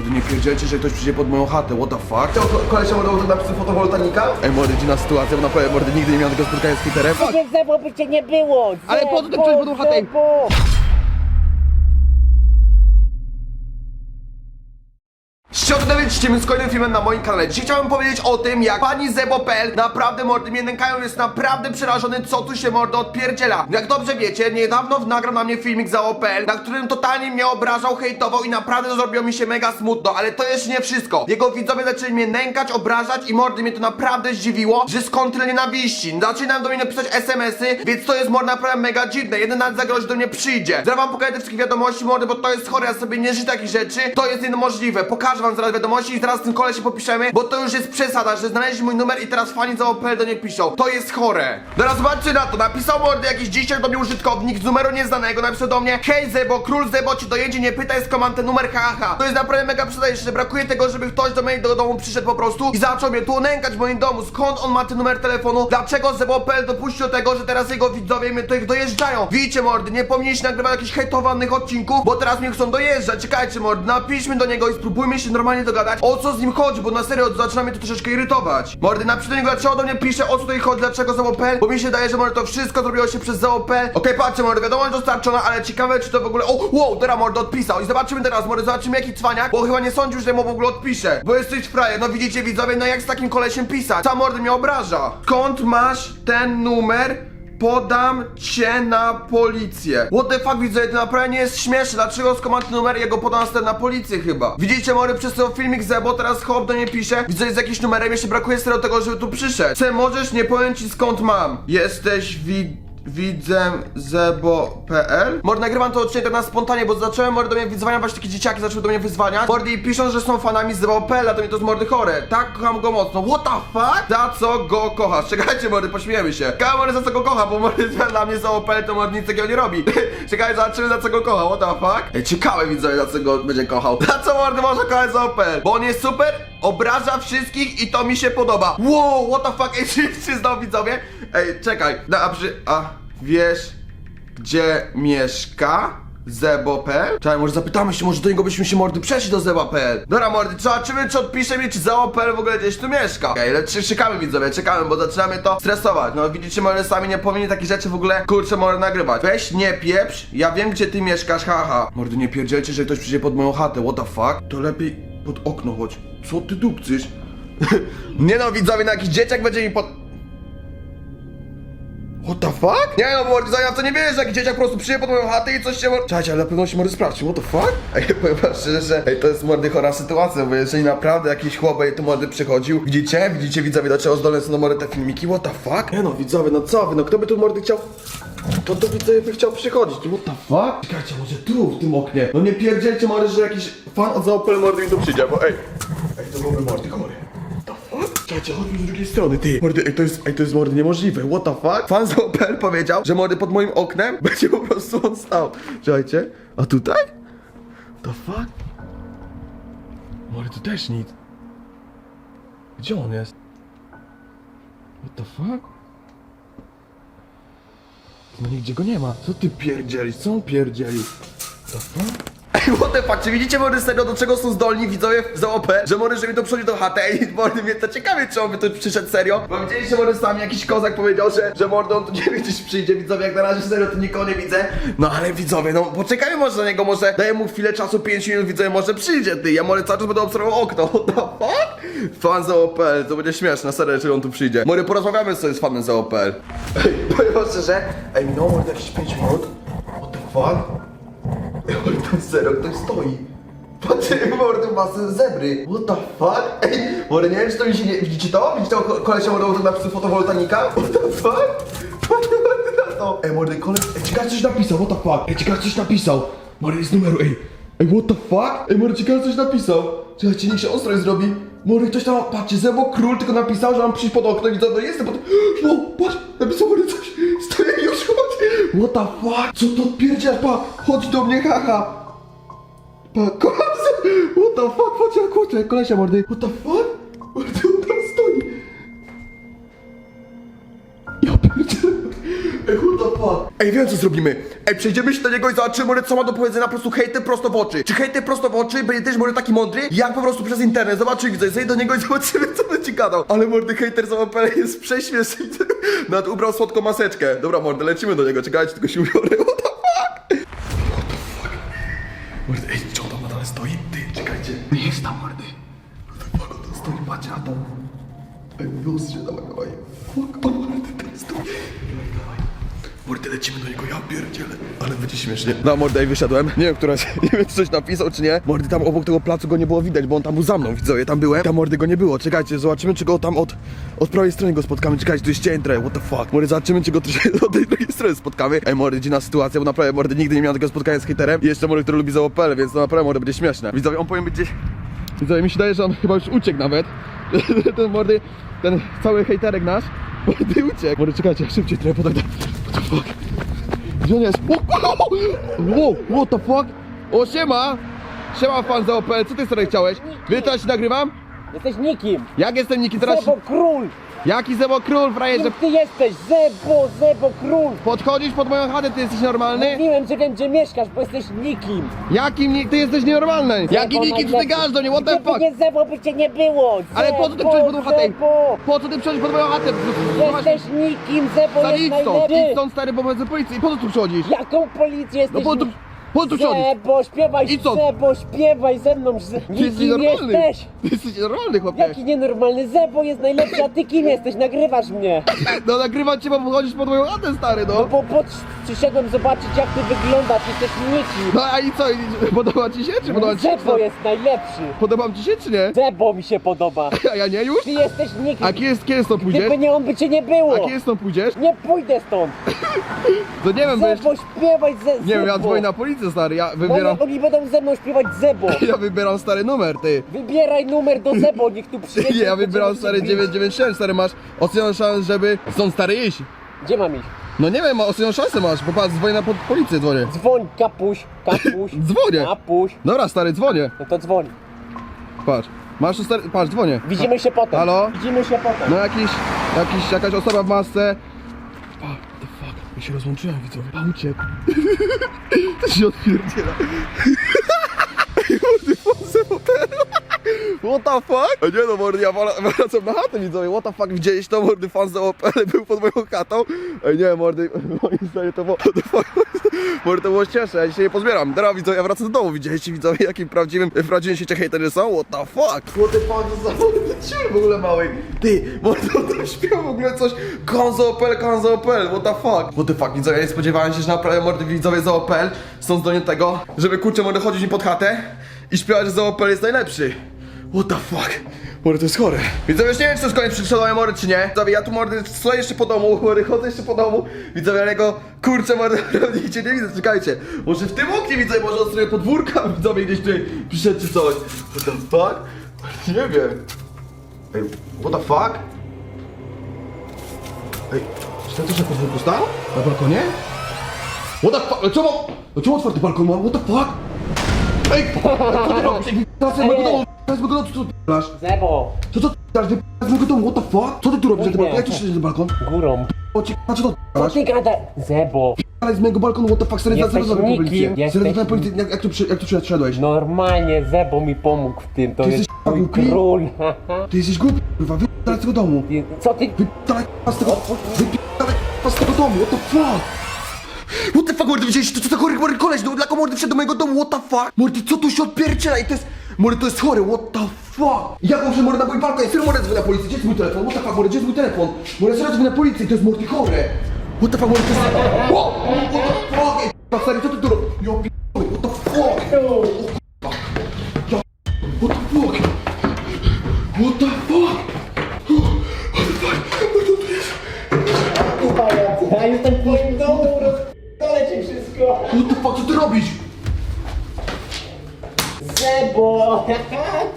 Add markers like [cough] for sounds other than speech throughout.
mordy, nie pierdzielcie, że ktoś przyjdzie pod moją chatę, what the fuck? To kolesia mordo to napisy fotowoltanika? Ej, mordy, dziwna sytuacja, bo naprawdę mordy nigdy nie miałem tego spotkania z Peterem. Nie Zebo by cię nie było! Ale po co ty przyjść pod tą chatę? Zebo! Ściągnę dowiedzieliście z kolejnym filmem na moim kanale. Dzisiaj chciałbym powiedzieć o tym, jak pani Zebo.pl naprawdę mordy mnie nękają, jest naprawdę przerażony, co tu się mordo odpierdziela. Jak dobrze wiecie, niedawno nagrał na mnie filmik za OPL, na którym totalnie mnie obrażał, hejtował i naprawdę zrobiło mi się mega smutno, ale to jeszcze nie wszystko. Jego widzowie zaczęli mnie nękać, obrażać i mordy mnie to naprawdę zdziwiło, że skąd tyle nienawiści. Zaczynam do mnie napisać SMS-y, więc to jest mordo naprawdę mega dziwne. Jeden nawet zagrozi do mnie przyjdzie. Zaraz wam pokażę wszystkie wiadomości mordy, bo to jest chore, ja sobie nie życzę takich rzeczy. To jest niemożliwe. Pokażę wam zaraz wiadomości i zaraz z tym kolesie popiszemy, bo to już jest przesada, że znaleźli mój numer i teraz fani za OPL do nie piszą. To jest chore. Teraz zobaczcie na to. Napisał mordy jakiś dzisiaj do mnie użytkownik z numeru nieznanego. Napisał do mnie Hej Zebo, król Zebo ci dojedzie, nie pytaj skąd mam ten numer, haha. To jest naprawdę mega przesada, jeszcze brakuje tego, żeby ktoś do mojego domu przyszedł po prostu i zaczął mnie tu nękać w moim domu. Skąd on ma ten numer telefonu? Dlaczego Zebo.pl dopuścił do tego, że teraz jego widzowie mnie tutaj dojeżdżają? Widzicie mordy, nie powinniście nagrywać jakichś hejtowanych odcinków, bo teraz mnie chcą dojeżdżać. Czekajcie mordy, napiszmy do niego i spróbujmy się normalnie dogadać, o co z nim chodzi, bo na serio zaczyna mnie to troszeczkę irytować. Mordy, do niego, dlaczego do mnie pisze, o co tutaj chodzi, dlaczego Zebo.pl, bo mi się daje, że mordy to wszystko zrobiło się przez Zebo.pl. Okej, patrzcie mordy, wiadomość dostarczona, ale ciekawe czy to w ogóle, o, wow, teraz mordy odpisał. I zobaczymy teraz, mordy, zobaczymy jaki cwaniak, bo chyba nie sądził, że mu w ogóle odpisze, bo jesteś frajer, no widzicie widzowie, no jak z takim kolesiem pisać, ta mordy mnie obraża. Skąd masz ten numer? Podam cię na policję. What the fuck, widzę, to naprawdę nie jest śmieszne. Dlaczego skąd numer jego podam następnie na policję chyba? Widzicie, Mory, przez ten filmik Zebo, teraz hop do nie pisze. Widzę, jest jakiś numerem, jeszcze brakuje serio tego, żeby tu przyszedł. Czy możesz, nie powiem ci skąd mam. Jesteś wi... Widzem Zebo.pl Mordy, nagrywam to odcinek tak na spontanie, bo zacząłem mordy do mnie wyzwania, właśnie takie dzieciaki zaczęły do mnie wyzwaniać. Mordy i piszą, że są fanami Zebo.pl, a to mnie to z mordy chore. Tak, kocham go mocno. What the fuck? Za co go kochasz? Czekajcie, mordy, pośmiejemy się. Czekaj, mordy, za co go kocha, bo mordy [laughs] dla mnie Zebo.pl to mordy nic takiego nie robi. [laughs] Czekaj, zobaczymy za co go kocha, what the fuck? Ej, ciekawe widzowie, za co go będzie kochał. [laughs] Za co mordy może kochać Zebo.pl? Bo on jest super, obraża wszystkich i to mi się podoba. Wow, what the fuck? Ej, czy, czy znowu widzowie? Ej, czekaj, no, a przy... A, wiesz, gdzie mieszka? Zebo.pl? Czekaj, może zapytamy się, może do niego byśmy się mordy przeszli do Zeba.pl. Dobra mordy, zobaczymy czy odpisze mi, czy Zebo.pl w ogóle gdzieś tu mieszka. Okej, ale czy- czekamy widzowie, czekamy, bo zaczynamy to stresować. No widzicie, może sami nie powinni takich rzeczy w ogóle, kurczę, może nagrywać. Weź, nie pieprz, ja wiem gdzie ty mieszkasz, haha. Mordy, nie pierdzielcie, że ktoś przyjdzie pod moją chatę, what the fuck? To lepiej pod okno chodź. Co ty dupcysz? [laughs] nie no, widzowie, no jakiś dzieciak będzie mi pod... What the fuck? Nie no, bo ja w to nie wierzę, jakiś dzieciak po prostu przyjdzie pod moją chatę i coś się... Czekajcie, ale na pewno się może sprawdzić, what the fuck? [laughs] Ej, powiem wam szczerze, że ej, to jest mordy chora sytuacja, bo jeżeli naprawdę jakiś chłopej tu mordy przychodził, widzicie? Widzicie widzowie, do czego zdolne są do mordy te filmiki, what the fuck? Nie no, widzowie, no co wy, no kto by tu mordy chciał... Kto tu widzowie by chciał przychodzić, what the fuck? Czekajcie, może tu, w tym oknie. No nie pierdzielcie mordy, że jakiś fan od zaopel mordy mi tu przyjdzie, bo ej... Ej, to byłby mordy chory. Czekajcie, chodźmy z drugiej strony, ty. Mordy, ej, to jest, ej, to jest mordy niemożliwe, what the fuck? Fan z Opel powiedział, że mordy pod moim oknem [laughs] będzie po prostu on stał. Czekajcie, a tutaj? The fuck? Mordy, tu też nic. Gdzie on jest? What the fuck? No nigdzie go nie ma. Co ty pierdzielisz? Co on pierdzieli? The fuck? Ej, what the fuck, czy widzicie mordy serio do czego są zdolni widzowie z OP? Że mordy, że mi to przychodzi do chaty, ej, mordy mnie to ciekawie, czy on by tu przyszedł serio? Bo widzieliście mordy sami, jakiś kozak powiedział, że, że mordy on tu nie wie, gdzieś przyjdzie, widzowie, jak na razie serio tu nikogo nie widzę. No ale widzowie, no poczekajmy może na niego, może daję mu chwilę czasu, 5 minut, widzowie, może przyjdzie, ty, ja mordy cały czas będę obserwował okno, [laughs] what the fuck? Fan z OPL, to będzie śmieszne, serio, czy on tu przyjdzie. Mordy, porozmawiamy sobie z fanem z OPL. Ej, powiem szczerze, ej, minęło mordy jakieś 5 minut, what the fuck? Ej, tam zero, ktoś stoi. Patrzcie, mordy masę zebry. What the fuck? Ej, mordy, nie wiem, czy to nie... Widzicie to? Widzicie to ko- kolesia mordy to napisy fotowoltanika? What the fuck? Patrzcie, mordy na to. Ej, mordy, koleś... Ej, ciekawe coś napisał, what the fuck? Ej, ciekawe coś napisał. Mordy, z numeru, ej. Ej, what the fuck? Ej, mordy, ciekawe coś napisał. Czekajcie, niech się ostro zrobi. Mordy, ktoś tam, patrzcie, Zebo Król tylko napisał, że mam przyjść pod okno i widzę, no jestem pod... [gasps] Wow, patrz, napisał mordy coś. Stoję już. What the fuck? Co to odpierdziasz, pa? Chodź do mnie, haha. Pa, koleś, what the fuck, patrz jak kurczę, kolesia mordy. What the fuck? Mordy, on stoi. Ja pierdzielę. Ej, what the fuck? Ej, wiem co zrobimy. Ej, przejdziemy się do niego i zobaczymy, może co ma do powiedzenia po prostu hejter prosto w oczy. Czy hejter prosto w oczy będzie też może taki mądry, jak po prostu przez internet. Zobaczymy, widzę, zejdź do niego i [laughs] zobaczymy, co będzie gadał. Ale mordy hejter z OPL jest prześmieszny. [laughs] Nawet ubrał słodką maseczkę. Dobra, mordy, lecimy do niego. Czekajcie, tylko się ubiorę. What the fuck? What the fuck? Mordy, ej, czy on tam nadal stoi? Ty, czekajcie. Nie jest tam, mordy. What the fuck, on tam stoi, na to. Ej, wyłóż się, dawaj, dawaj. Fuck, o, mordy, tam stoi. Dawaj, dawaj. Mordy, lecimy do niego, ja pierdzielę. Ale będzie śmiesznie. No, mordy, ej, wyszedłem. Nie wiem, która, [laughs] nie wiem, czy coś napisał, czy nie. Mordy, tam obok tego placu go nie było widać, bo on tam był za mną, widzowie, tam byłem. Tam mordy go nie było. Czekajcie, zobaczymy, czy go tam od, od prawej strony go spotkamy. Czekajcie, tu jest trochę, what the fuck. Mordy, zobaczymy, czy go troszkę [laughs] od tej drugiej strony spotkamy. Ej, mordy, dziwna sytuacja, bo naprawdę, mordy, nigdy nie miałem takiego spotkania z hejterem. I jeszcze mordy, który lubi za OPL, więc to naprawdę, mordy, będzie śmieszne. Widzowie, on powinien być gdzieś... Widzowie, mi się daje, że on chyba już uciekł nawet. [laughs] ten mordy, ten cały hejterek nasz, mordy uciekł. Mordy, czekajcie, szybciej trochę. The fuck? Gdzie on jest? Wow, what the fuck? O, siema! Siema fan za OPL, co ty sobie chciałeś? Ci nagrywam? Jesteś nikim. Jak jestem Niki teraz? Zebo król. Jaki Zebo Król, frajerze? Kim ty jesteś? Zebo, Zebo król. Podchodzisz pod moją chatę, ty jesteś normalny? Mówiłem, że wiem, gdzie mieszkasz, bo jesteś nikim. Jakim ni- ty jesteś nienormalny? Jaki Zebo Niki, co ty najlepszy. gadasz do mnie, what the Gdyby fuck? nie Zebo, by cię nie było. Ale po co ty Zebo, przychodzisz pod moją chatę? Zebo. Po co ty przychodzisz pod moją chatę? Jesteś nikim, Zebo Stary, jest idź stąd, idź najlepszy. stąd stary, bo będę policji. Po co tu przychodzisz? Jaką policję No jesteś? po po co tu przychodzisz? Zebo, śpiewaj, Idź stąd. Zebo, śpiewaj ze mną. Z... Ty jesteś Nikim normalny. jesteś. Ty jesteś normalny, chłopie. Jaki nienormalny Zebo jest najlepszy, a ty kim jesteś? Nagrywasz mnie. [laughs] No nagrywam cię, bo pochodzisz pod moją chatę, stary, no. Bo, bo przyszedłem zobaczyć jak ty wyglądasz, jesteś nikim. No a i co, i- podoba ci się, czy podoba ci się? Zebo jest najlepszy. Podobam ci się, czy nie? Zebo mi się podoba. [laughs] A ja nie już? Ty jesteś nikim. A kiedy, kiedy stąd pójdziesz? Gdyby nie on, by cię nie było. A kiedy stąd pójdziesz? Nie pójdę stąd. To nie wiem, bo jeszcze... Zebo, śpiewaj ze Nie wiem, ja dzwonię na policję, stary, ja wybieram... nie, oni będą ze mną śpiewać Zebo. [laughs] Ja wybieram stary numer, ty. Wybieraj numer do Zebo, niech tu [laughs] przyjedzie. Ja wybieram stary bić. 997, stary, masz ocenioną szansę, żeby stąd stary iść. Gdzie mam iść? No nie wiem, ocenioną szansę masz, bo patrz, dzwonię na po- policję, dzwonię. Dzwoń, kapuś, kapuś. [laughs] Dzwonię. Kapuś. Dobra, stary, dzwonię. No to dzwoń. Patrz. Masz tu stary... Patrz, dzwonię. Widzimy się potem. Halo? Widzimy się potem. No jakiś, jakiś, jakaś osoba w masce. O, what the fuck, ja się rozłączyłem, widzowie. A uciekł. [laughs] to się odpierdziela. Mordy, Fonse Hotelu. What the fuck? A nie no, mordy, ja wracam na chatę, widzowie. What the fuck, widzieliście to, mordy, fan z OPL był pod moją chatą? Ej, nie, mordy, [laughs] moim zdaniem to było, [laughs] mordy, to było śmieszne, ja dzisiaj je pozbieram. Teraz, widzowie, ja wracam do domu, widzieliście, widzowie, jakim prawdziwym, w prawdziwym świecie hejtery są? What the fuck? What the fuck, za ciul w ogóle mały. Ty, mordy, on tam śpiewał w ogóle coś, Konzo OPL, Konzo OPL, what the fuck? What the fuck, widzowie, ja nie spodziewałem się, że naprawdę, mordy, widzowie za OPL są zdolni do tego, żeby, kurczę, mordy chodzić mi pod chatę i śpiewać, że za OPL jest najlepszy. What the fuck? Mordy, to jest chore. Widzowie, już nie wiem, czy to jest koniec przetrzelonej mordy, czy nie. Widzowie, ja tu mordy stoję jeszcze po domu, mordy, chodzę jeszcze po domu. Widzowie, ale go, kurczę, mordy, [laughs] nigdzie nie widzę, czekajcie. Może w tym oknie, widzowie, może od strony podwórka, [laughs] widzowie, gdzieś tutaj przyszedł czy coś. What the fuck? Nie wiem. Ej, what the fuck? Ej, czy ten też na podwórku stał? Na balkonie? What the fuck? Czemu, czemu otwarty balkon mam? What the fuck? Ej, [laughs] co ty robisz? Ej, mojego domu, teraz domu, co ty p***lasz? Zebo, Co to p***lasz? Wy p***lasz z mojego domu, what the fuck? Co ty tu robisz na tym balkonie? Jak ty przyszedłeś na balkon? górą. O ci a co to Co p***lasz? ty gada? Zebo, Ale z mojego balkonu, what the fuck? Serio, Jesteś zaraz nikim, policję. jesteś- Serio, na policję, jak, jak tu przy- jak tu przyszedłeś? normalnie Zebo mi pomógł w tym. To Ty jest jesteś mój głupi? król. Ty jesteś głupi, kurwa, wypierdalaj z tego domu. Ty- Co ty? Wypierdalaj z tego, wypierdalaj z tego domu, what the fuck? What the fuck, mordy, widzieliście to, co to chory, chory koleś, no, dla mordy wszedł do mojego domu, what the fuck? Mordy, co tu się odpierdziela i to jest, mordy, to jest chory, what the fuck? Jak może mordy na mój balkon, serio mordy dzwoni na policję, gdzie jest mój telefon, what the fuck, mordy, gdzie jest mój telefon? Mordy, serio dzwoni na policję, to jest mordy chore. What the fuck, mordy, to jest, what, what the fuck, ej, k***a, serio, co ty tu robisz? Ja p***, what the fuck? Ja, what the fuck? What the fuck? What the fuck? What the fuck? Ja jestem w twoim domu, rozpalę ci wszystko. What the fuck, co ty robisz? Zebo,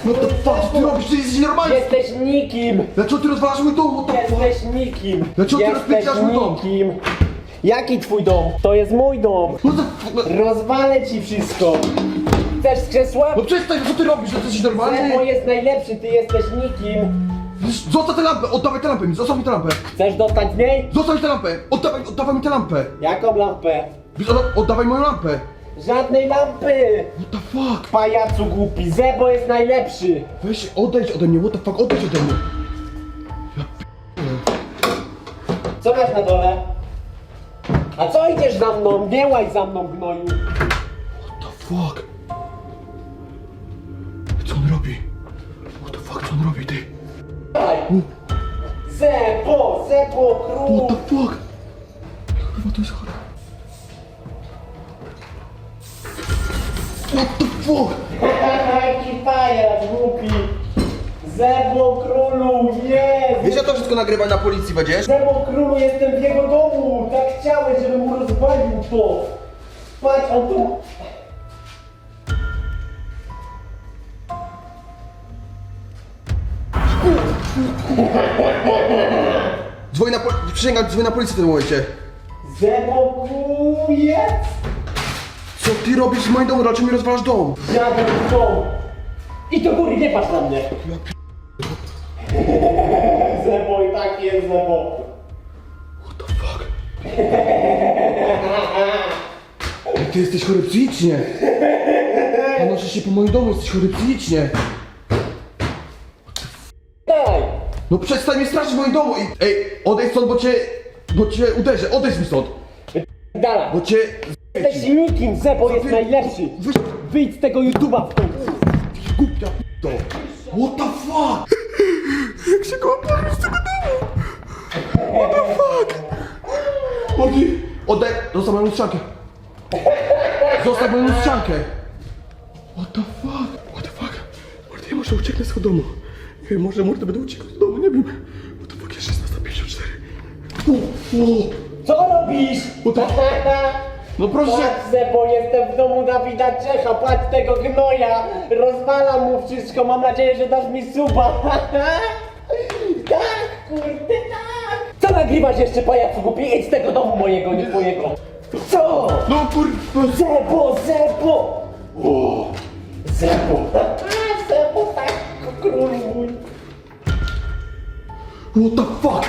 What the fuck, co ty robisz? Ty jesteś normalny? jesteś nikim. Dlaczego ty rozwalasz mój dom? What the fuck? Jesteś nikim. Dlaczego ty Jesteś mój dom? nikim. Jaki twój dom? To jest mój dom. What the fuck? Rozwalę ci wszystko. Chcesz z krzesła? No przestań, co ty robisz? No ty jesteś Zebo normalny? jest najlepszy, ty jesteś nikim. Zostaw tę lampę, oddawaj tę lampę zostaw mi tę lampę. Chcesz dostać z niej? Zostaw mi tę lampę, oddawaj, oddawaj mi tę lampę. Jaką lampę? Wiesz, odda- Oddawaj moją lampę. Żadnej lampy! What the fuck? Pajacu głupi, Zebo jest najlepszy! Weź, odejdź ode mnie, what the fuck, odejdź ode mnie. Co masz na dole? A co idziesz za mną? Nie łaź za mną, gnoju! What the fuck? Co on robi? What the fuck, co on robi, ty? Daj! Zebo, Zebo, What the fuck? Kurwa, to jest chore. What the fuck? Jaki pajac głupi! Zebo, królu, nie! Wiesz, ja to wszystko nagrywaj na policji będziesz? Zebo, królu, jestem w jego domu! Tak chciałeś, żebym mu rozwalił to! Patrz, on tu... Dzwoń na pol... Przysięgam, dzwoń na policję w tym momencie. Zebo, królu, jest! Co ty robisz w moim domu? Dlaczego mi rozwalasz dom? Dziadek w domu! I do góry, nie patrz na mnie! Zebo i tak jest, Zebo! What the fuck? Ty jesteś chory psychicznie. Panoszę się po moim domu, jesteś chory psychicznie. Daj! No przestań mnie straszyć w moim domu i... Ej, odejdź stąd, bo cię... Bo cię uderzę, odejdź mi stąd. Dala! Bo cię... Jesteś nikim, Zebo jest najlepszy! Wyjdź, z tego YouTube'a w końcu! głupia p***o. What the fuck? [laughs] Jak się go z tego domu? What the fuck? Mordy, oddaj... Zostaw moją lustrzankę. Zostaw moją lustrzankę. What the fuck? What the fuck? Mordy, ja może ucieknę z tego domu. Ej, może mordy będę uciekał z domu, nie wiem. What the fuck, jest 16.54. O, o. Co robisz? What the... [laughs] No proszę. Patrz, Zebo, jestem w domu Dawida Czecha, patrz tego gnoja! Rozwalam mu wszystko, mam nadzieję, że dasz mi suba! [laughs] tak, kurde, tak! Co nagrywasz jeszcze, pajacu głupi? Idź z tego domu mojego, nie twojego! Co? No kurwa. Zebo, Zebo! O. Zebo! Zebo, tak, król mój! What the fuck?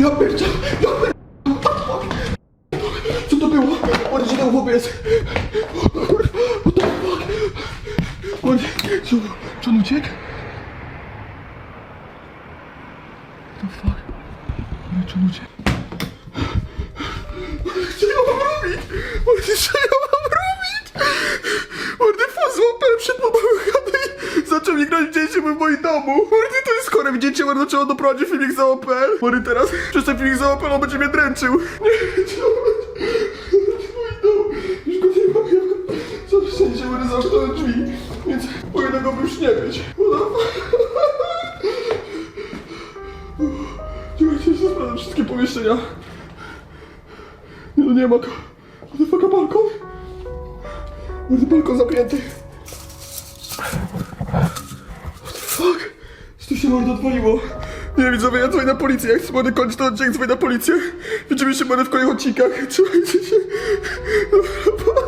Ja pierdzę, ja pierdzę, what the fuck? Co to było? Ładnie, że ten chłopiec. Kurwa, what the fuck? Ładnie, co, czy on uciekł? What the fuck? Ładnie, czy on uciekł? Co ja mam robić? Ładnie, co ja mam robić? Ładnie, złapałem przed pomagany i zaczął mi grać dziecię w moim domu. Ładnie, to jest chore, widzicie? Ładnie, trzeba doprowadzić filmik za OPL. Ładnie, teraz przez ten filmik za OPL on będzie mnie dręczył. Nie, trzeba mój dom. Już go nie ma, ja go... Wszędzie, ładnie, zamknąłem drzwi. Więc powinno go już nie być. Czekajcie, jeszcze sprawdzę wszystkie pomieszczenia. Nie, no nie ma go. What the fuck, a balkon? Kurde, balkon zamknięty. What the fuck? Co się mordo odwaliło? Nie widzowie, ja dzwonię na policję. Jak chcę kończyć ten odcinek, dzwonię na policję. Widzimy się mordy w kolejnych odcinkach. Trzymajcie się. Dobra.